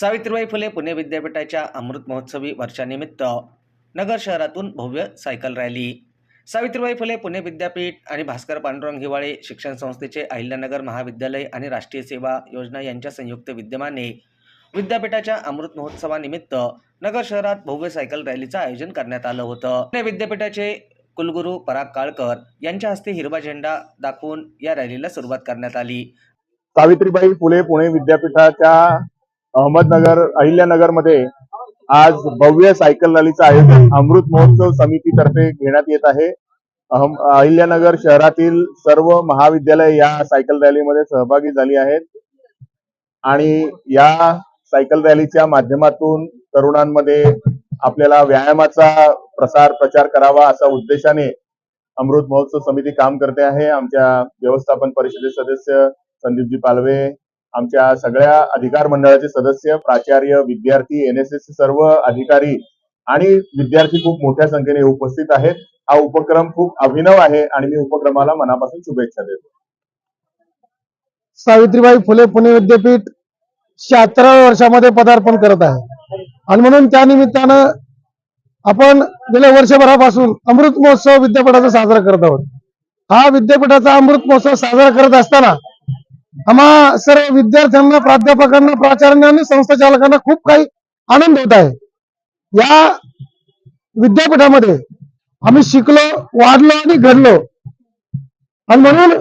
सावित्रीबाई फुले पुणे विद्यापीठाच्या अमृत महोत्सवी वर्षानिमित्त नगर शहरातून भव्य सायकल रॅली. सावित्रीबाई फुले पुणे विद्यापीठ आणि भास्कर पांडुरंग हिवाळे शिक्षण संस्थेचे अहिल्यानगर महाविद्यालय आणि राष्ट्रीय सेवा योजना यांच्या संयुक्त विद्यमाने विद्यापीठाच्या अमृत महोत्सवानिमित्त नगर शहरात भव्य सायकल रॅलीचं आयोजन करण्यात आलं होतं. पुणे विद्यापीठाचे कुलगुरू पराग काळकर यांच्या हस्ते हिरवा झेंडा दाखवून या रॅलीला सुरुवात करण्यात आली. सावित्रीबाई फुले पुणे विद्यापीठाच्या अहमदनगर अहिल्यानगरमध्ये आज भव्य सायकल रॅलीचं आयोजन अमृत महोत्सव समितीतर्फे घेण्यात येत आहे. अहम अहिल्यानगर शहरातील सर्व महाविद्यालय या सायकल रॅलीमध्ये सहभागी झाली आहेत. आणि या सायकल रॅलीच्या माध्यमातून तरुणांमध्ये आपल्याला व्यायामाचा प्रसार प्रचार करावा असा उद्देशाने अमृत महोत्सव समिती काम करते आहे. आमच्या व्यवस्थापन परिषदेचे सदस्य संदीपजी पालवे आमच्या सगळ्या अधिकार मंडळाचे सदस्य प्राचार्य विद्यार्थी एन एस एस सर्व अधिकारी आणि विद्यार्थी खूप मोठ्या संख्येने उपस्थित आहेत. हा उपक्रम खूप अभिनव आहे आणि मी उपक्रमाला मनापासून शुभेच्छा देतो. सावित्रीबाई फुले पुणे विद्यापीठ शहात्तराव्या वर्षामध्ये पदार्पण करत आहे. आणि म्हणून त्या निमित्तानं आपण गेल्या वर्षभरापासून अमृत महोत्सव विद्यापीठाचा साजरा करत आहोत. हा विद्यापीठाचा अमृत महोत्सव साजरा करत असताना आम्हा सर्व विद्यार्थ्यांना प्राध्यापकांना प्राचार्यांना आणि संस्था चालकांना खूप काही आनंद होत आहे. या विद्यापीठामध्ये आम्ही शिकलो वाढलो आणि घडलो. आणि म्हणून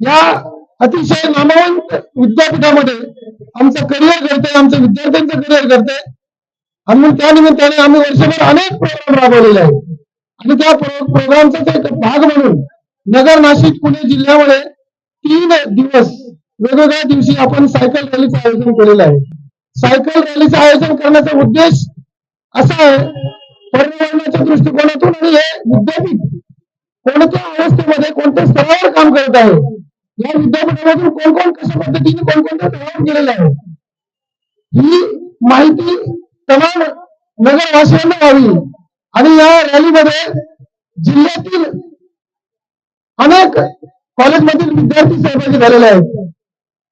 या अतिशय नामवंत विद्यापीठामध्ये आमचं करिअर घडतंय आमच्या विद्यार्थ्यांचं करिअर घडतंय. आणि मग त्यानिमित्ताने आम्ही वर्षभर अनेक प्रोग्राम राबवलेले आहेत. आणि त्या प्रोग्रामचा एक भाग म्हणून नगर नाशिक पुणे जिल्ह्यामध्ये तीन दिवस वेगवेगळ्या दिवशी आपण सायकल रॅलीचं आयोजन केलेलं आहे. सायकल रॅलीचं आयोजन करण्याचा उद्देश असा आहे पर्यावरणाच्या दृष्टिकोनातून आणि हे विद्यापीठ कोणत्या अवस्थेमध्ये कोणत्या स्तरावर काम करत आहे? या विद्यापीठामधून कोण कोण कशा पद्धतीने कोणकोणत्या तयार केलेलं आहे? ही माहिती तमाम नगरवासियांना व्हावी आणि या रॅलीमध्ये जिल्ह्यातील अनेक कॉलेजमधील विद्यार्थी सहभागी झालेले आहेत.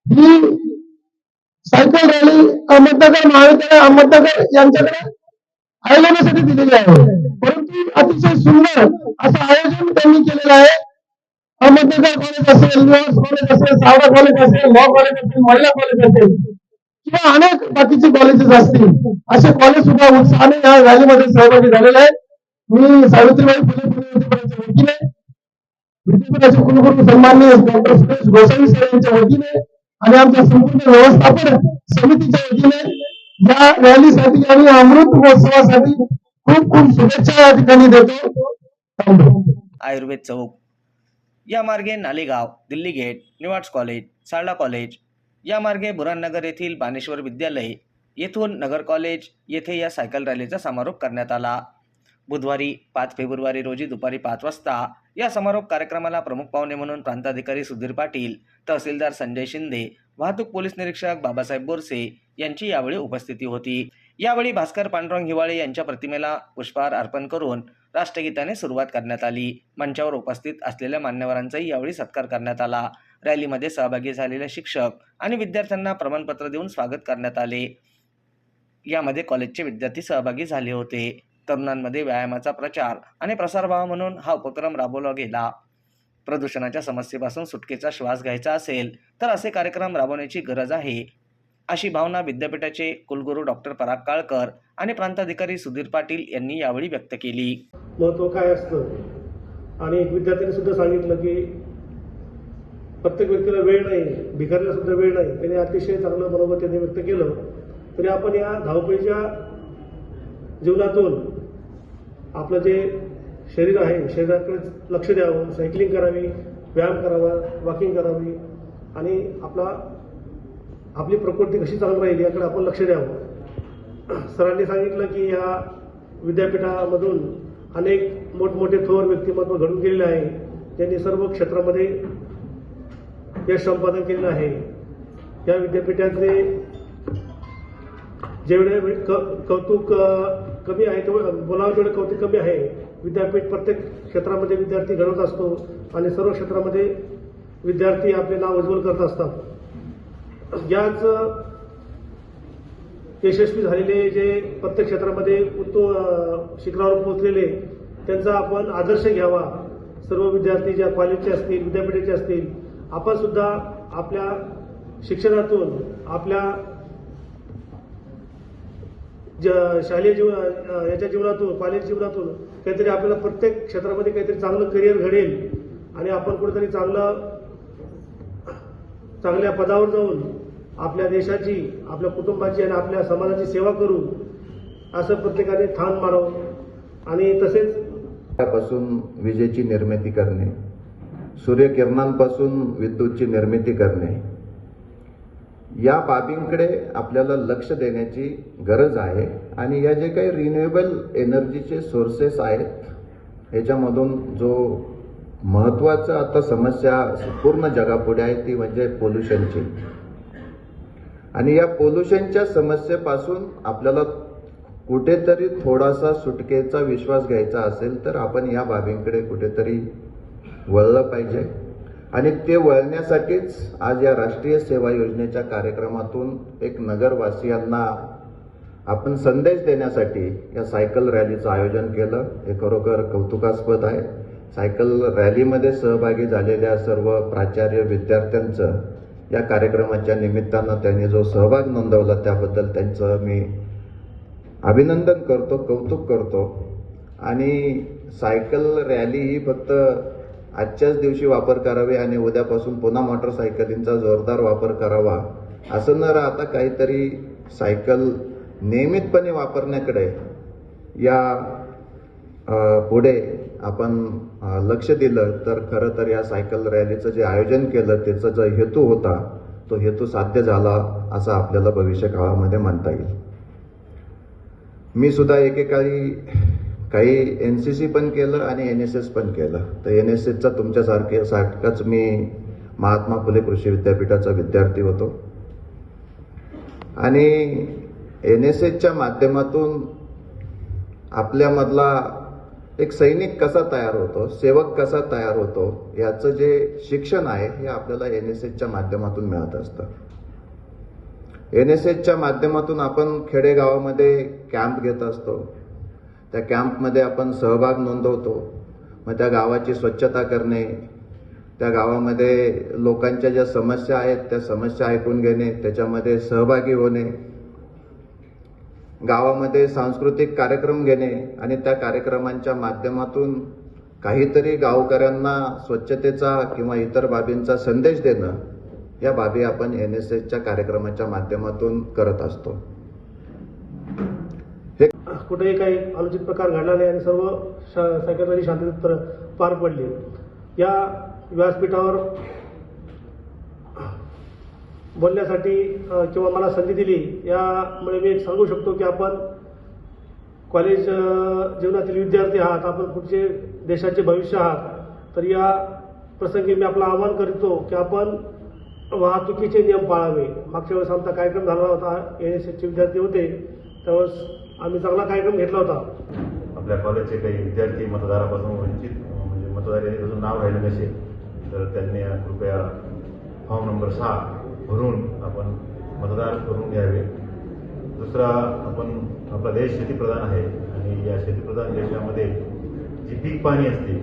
ही सायकल रॅली अहमदनगर महाविद्यालय अहमदनगर यांच्याकडे आयोजनासाठी दिलेली आहे. परंतु अतिशय सुंदर असं आयोजन त्यांनी केलेलं आहे. अहमदनगर कॉलेज असेल युएस कॉलेज असेल सावडा कॉलेज असेल लॉ कॉलेज असेल महिला कॉलेज असेल किंवा अनेक बाकीचे कॉलेजेस असतील असे कॉलेज सुद्धा उत्साहाने या रॅलीमध्ये सहभागी झालेले आहेत. मी सावित्रीबाई फुले पुणे विद्यापीठाच्या वतीने विद्यापीठाचे कुलगुरू सन्माननीय डॉक्टर सुरेश गोसावी सर यांच्या वतीने आणि आमच्या संपूर्ण व्यवस्थापन समितीच्या वतीने या रॅलीसाठी आणि अमृत महोत्सवासाठी खूप खूप शुभेच्छा या ठिकाणी देतो. आयुर्वेद चौक. या मार्गे Nalegaon Delhi gate निवाड्स college Sarda college. या मार्गे बुरानगर येथील बानेश्वर विद्यालय. येथून नगर कॉलेज येथे या सायकल रॅलीचा समारोप करण्यात आला. बुधवारी पाच फेब्रुवारी रोजी दुपारी पाच वाजता या समारोप कार्यक्रमाला प्रमुख पाहुणे म्हणून प्रांताधिकारी सुधीर पाटील तहसीलदार संजय शिंदे वाहतूक पोलीस निरीक्षक बाबासाहेब बोरसे यांची यावेळी उपस्थिती होती. यावेळी भास्कर पांडुरंग हिवाळे यांच्या प्रतिमेला पुष्पहार अर्पण करून राष्ट्रगीताने सुरुवात करण्यात आली. मंचावर उपस्थित असलेल्या मान्यवरांचाही यावेळी सत्कार करण्यात आला. रॅलीमध्ये सहभागी झालेले शिक्षक आणि विद्यार्थ्यांना प्रमाणपत्र देऊन स्वागत करण्यात आले. यामध्ये कॉलेजचे विद्यार्थी सहभागी झाले होते. तरुणांमध्ये व्यायामाचा प्रचार आणि प्रसार व्हावा म्हणून हा उपक्रम राबवला गेला. प्रदूषणाच्या समस्येपासून सुटकेचा श्वास घ्यायचा असेल तर असे कार्यक्रम राबवण्याची गरज आहे. अशी भावना विद्यापीठाचे कुलगुरू डॉक्टर पराग काळकर आणि प्रांताधिकारी सुधीर पाटील यांनी यावेळी व्यक्त केली. महत्त्व काय असतं? आणि एक विद्यार्थ्याने सुद्धा सांगितलं की प्रत्येक व्यक्तीला वेळ नाही भिकारीला सुद्धा वेळ नाही. त्यांनी अतिशय चांगलं बरोबर त्यांनी व्यक्त केलं. तरी आपण या धावपळीच्या जीवनातून आपलं जे शरीर आहे शरीराकडे लक्ष द्यावं सायकलिंग करावी व्यायाम करावा वॉकिंग करावी. आणि आपला आपली प्रकृती कशी चालू राहील याकडे आपण लक्ष द्यावं. सरांनी सांगितलं की या विद्यापीठामधून अनेक मोठमोठे थोर व्यक्तिमत्व घडून गेलेले आहे. त्यांनी सर्व क्षेत्रामध्ये यश संपादन केलेलं आहे. या विद्यापीठाचे जेवढे क कौतुक कमी आहे तेव्हा बोलावं तेवढं कौतुक कमी आहे. विद्यापीठ प्रत्येक क्षेत्रामध्ये विद्यार्थी घडवत असतो आणि सर्व क्षेत्रामध्ये विद्यार्थी आपले नाव उज्ज्वल करत असतात. याच यशस्वी झालेले जे प्रत्येक क्षेत्रामध्ये उत्तम शिखरावर पोहोचलेले त्यांचा आपण आदर्श घ्यावा. सर्व विद्यार्थी ज्या कॉलेजचे असतील विद्यापीठाचे असतील आपण सुद्धा आपल्या शिक्षणातून आपल्या ज- शालेय जीवन याच्या जीवनातून कॉलेज जीवनातून काहीतरी आपल्याला प्रत्येक क्षेत्रामध्ये काहीतरी चांगलं करिअर घडेल आणि आपण कुठेतरी चांगलं चांगल्या पदावर जाऊन आपल्या देशाची आपल्या कुटुंबाची आणि आपल्या समाजाची सेवा करू असं प्रत्येकाने ठाण मारावं आणि तसेच त्यापासून विजेची निर्मिती करणे सूर्यकिरणांपासून विद्युतची निर्मिती करणे या बाबींकडे आपल्याला लक्ष देण्याची गरज आहे आणि या जे काही रिन्युएबल एनर्जीचे सोर्सेस आहेत याच्यामधून जो महत्वाचं आता समस्या पूर्ण जगापुढे आहे ती म्हणजे पोल्युशनची आणि या पोल्युशनच्या समस्येपासून आपल्याला कुठेतरी थोडासा सुटकेचा विश्वास घ्यायचा असेल तर आपण या बाबींकडे कुठेतरी वळलं पाहिजे. आणि ते वळण्यासाठीच आज या राष्ट्रीय सेवा योजनेच्या कार्यक्रमातून एक नगरवासियांना आपण संदेश देण्यासाठी या सायकल रॅलीचं आयोजन केलं. हे खरोखर कौतुकास्पद आहे. सायकल रॅलीमध्ये सहभागी झालेल्या सर्व प्राचार्य विद्यार्थ्यांचं या कार्यक्रमाच्या निमित्तानं त्यांनी जो सहभाग नोंदवला त्याबद्दल त्यांचं मी अभिनंदन करतो कौतुक करतो. आणि सायकल रॅली ही फक्त आजच्याच दिवशी वापर करावे आणि उद्यापासून पुन्हा मोटरसायकलींचा जोरदार वापर करावा. असं न राहता काहीतरी सायकल नियमितपणे वापरण्याकडे या पुढे आपण लक्ष दिलं तर खरं तर या सायकल रॅलीचं जे आयोजन केलं त्याचा जो हेतू होता तो हेतू साध्य झाला असं आपल्याला भविष्य काळामध्ये म्हणता येईल. मी सुद्धा एकेकाळी काही एन सी सी पण केलं आणि एन एस एस पण केलं. तर एन एस एसचा तुमच्यासारखे सारखाच मी महात्मा फुले कृषी विद्यापीठाचा विद्यार्थी होतो. आणि एन एस एसच्या माध्यमातून आपल्यामधला एक सैनिक कसा तयार होतो सेवक कसा तयार होतो याचं जे शिक्षण आहे हे आपल्याला एन एस एसच्या माध्यमातून मिळत असतं. एन एस एसच्या माध्यमातून आपण खेडेगावामध्ये कॅम्प घेत असतो. त्या कॅम्पमध्ये आपण सहभाग नोंदवतो. मग त्या गावाची स्वच्छता करणे त्या गावामध्ये लोकांच्या ज्या समस्या आहेत त्या समस्या ऐकून घेणे त्याच्यामध्ये सहभागी होणे गावामध्ये सांस्कृतिक कार्यक्रम घेणे आणि त्या कार्यक्रमांच्या माध्यमातून काहीतरी गावकऱ्यांना स्वच्छतेचा किंवा इतर बाबींचा संदेश देणं या बाबी आपण एन एस एसच्या कार्यक्रमाच्या माध्यमातून करत असतो. कुठेही काही अनुचित प्रकार घडला नाही आणि सर्व शा- सायकल शांततेत पार पडली. या व्यासपीठावर बोलण्यासाठी किंवा मला संधी दिली यामुळे मी एक सांगू शकतो की आपण कॉलेज जीवनातील विद्यार्थी आहात आपण पुढचे देशाचे भविष्य आहात तर या प्रसंगी मी आपलं आवाहन करतो की आपण वाहतुकीचे नियम पाळावे. मागच्या वेळेस आमचा कार्यक्रम झाला होता एन एस एसचे विद्यार्थी होते त्यावेळेस आम्ही चांगला कार्यक्रम घेतला होता. आपल्या कॉलेजचे काही विद्यार्थी मतदारापासून वंचित म्हणजे मतदार अजून नाव राहिलं नसेल तर त्यांनी कृपया फॉर्म नंबर सहा भरून आपण मतदार करून घ्यावे. दुसरा आपण आपला देश शेतीप्रधान आहे आणि या शेतीप्रधान देशामध्ये जी पीक पाणी असते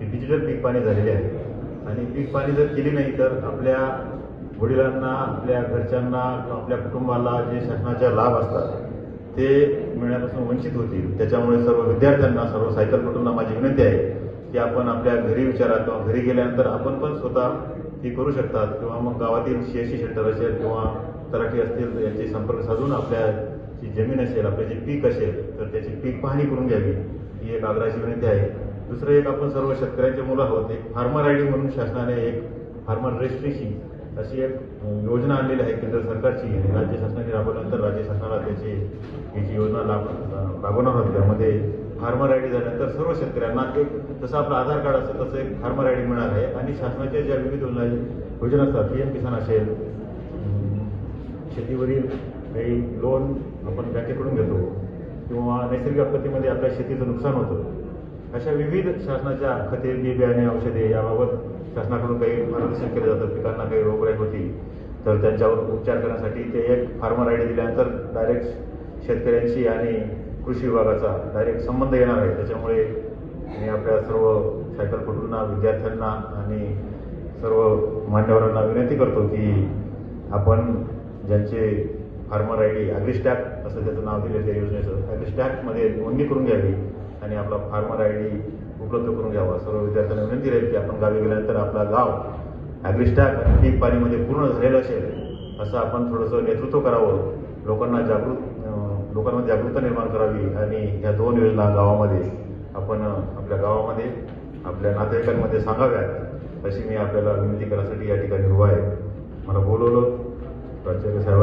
ती डिजिटल पीक पाणी झालेली आहे. आणि पीक पाणी जर केली नाही तर आपल्या वडिलांना आपल्या घरच्यांना आपल्या कुटुंबाला जे शासनाच्या लाभ असतात ते मिळण्यापासून वंचित होतील. त्याच्यामुळे सर्व विद्यार्थ्यांना सर्व सायकलपटूंना माझी विनंती आहे की आपण आपल्या घरी विचारा किंवा घरी गेल्यानंतर आपण पण स्वतः ती करू शकतात. किंवा मग गावातील सीएससी सेंटर असेल किंवा तलाठी असतील यांचे संपर्क साधून आपल्या जी जमीन असेल आपलं जे पीक असेल तर त्याची पीक पाहणी करून घ्यावी. ही एक आग्रहाची विनंती आहे. दुसरं एक आपण सर्व शेतकऱ्यांचे मुलं आहोत. एक फार्मर आय डी म्हणून शासनाने एक फार्मर रजिस्ट्रेशन अशी एक योजना आणलेली आहे केंद्र सरकारची. आणि राज्य शासनाने राबवल्यानंतर राज्य शासनाला त्याची याची योजना लाभ राबवणार होती. त्यामध्ये फार्मर आय डी झाल्यानंतर सर्व शेतकऱ्यांना एक जसं आपलं आधार कार्ड असतं तसं एक फार्मर आय डी मिळणार आहे. आणि शासनाच्या ज्या विविध योजना असतात पी एम किसान असेल शेतीवरील काही लोन आपण बँकेकडून घेतो किंवा नैसर्गिक आपत्तीमध्ये आपल्या शेतीचं नुकसान होतं अशा विविध शासनाच्या खते बी बियाणे औषधे याबाबत शासनाकडून काही मार्गदर्शन केलं जातं पिकांना काही रोगराई होती तर त्यांच्यावर उपचार करण्यासाठी ते एक फार्मर आय डी दिल्यानंतर डायरेक्ट शेतकऱ्यांशी आणि कृषी विभागाचा डायरेक्ट संबंध येणार आहे. त्याच्यामुळे मी आपल्या सर्व सायकलपटूंना विद्यार्थ्यांना आणि सर्व मान्यवरांना विनंती करतो की आपण ज्यांचे फार्मर आय डी ॲग्रिस्टॅक असं त्याचं नाव दिलं त्या योजनेचं ॲग्रिस्टॅकमध्ये नोंदणी करून घ्यावी आणि आपला फार्मर आय डी उपलब्ध करून घ्यावा. सर्व विद्यार्थ्यांना विनंती राहील की आपण गावी गेल्यानंतर आपला गाव ॲग्रिस्टॅक पीक पाणीमध्ये पूर्ण झालेलं असेल असं आपण थोडंसं नेतृत्व करावं. लोकांना जागृत लोकांमध्ये जागरूकता निर्माण करावी आणि ह्या दोन योजना गावामध्ये आपण आपल्या गावामध्ये आपल्या नातेवाईकांमध्ये सांगाव्यात अशी मी आपल्याला विनंती करण्यासाठी या ठिकाणी उभा आहे. मला बोलवलं. प्राचार्य साहेब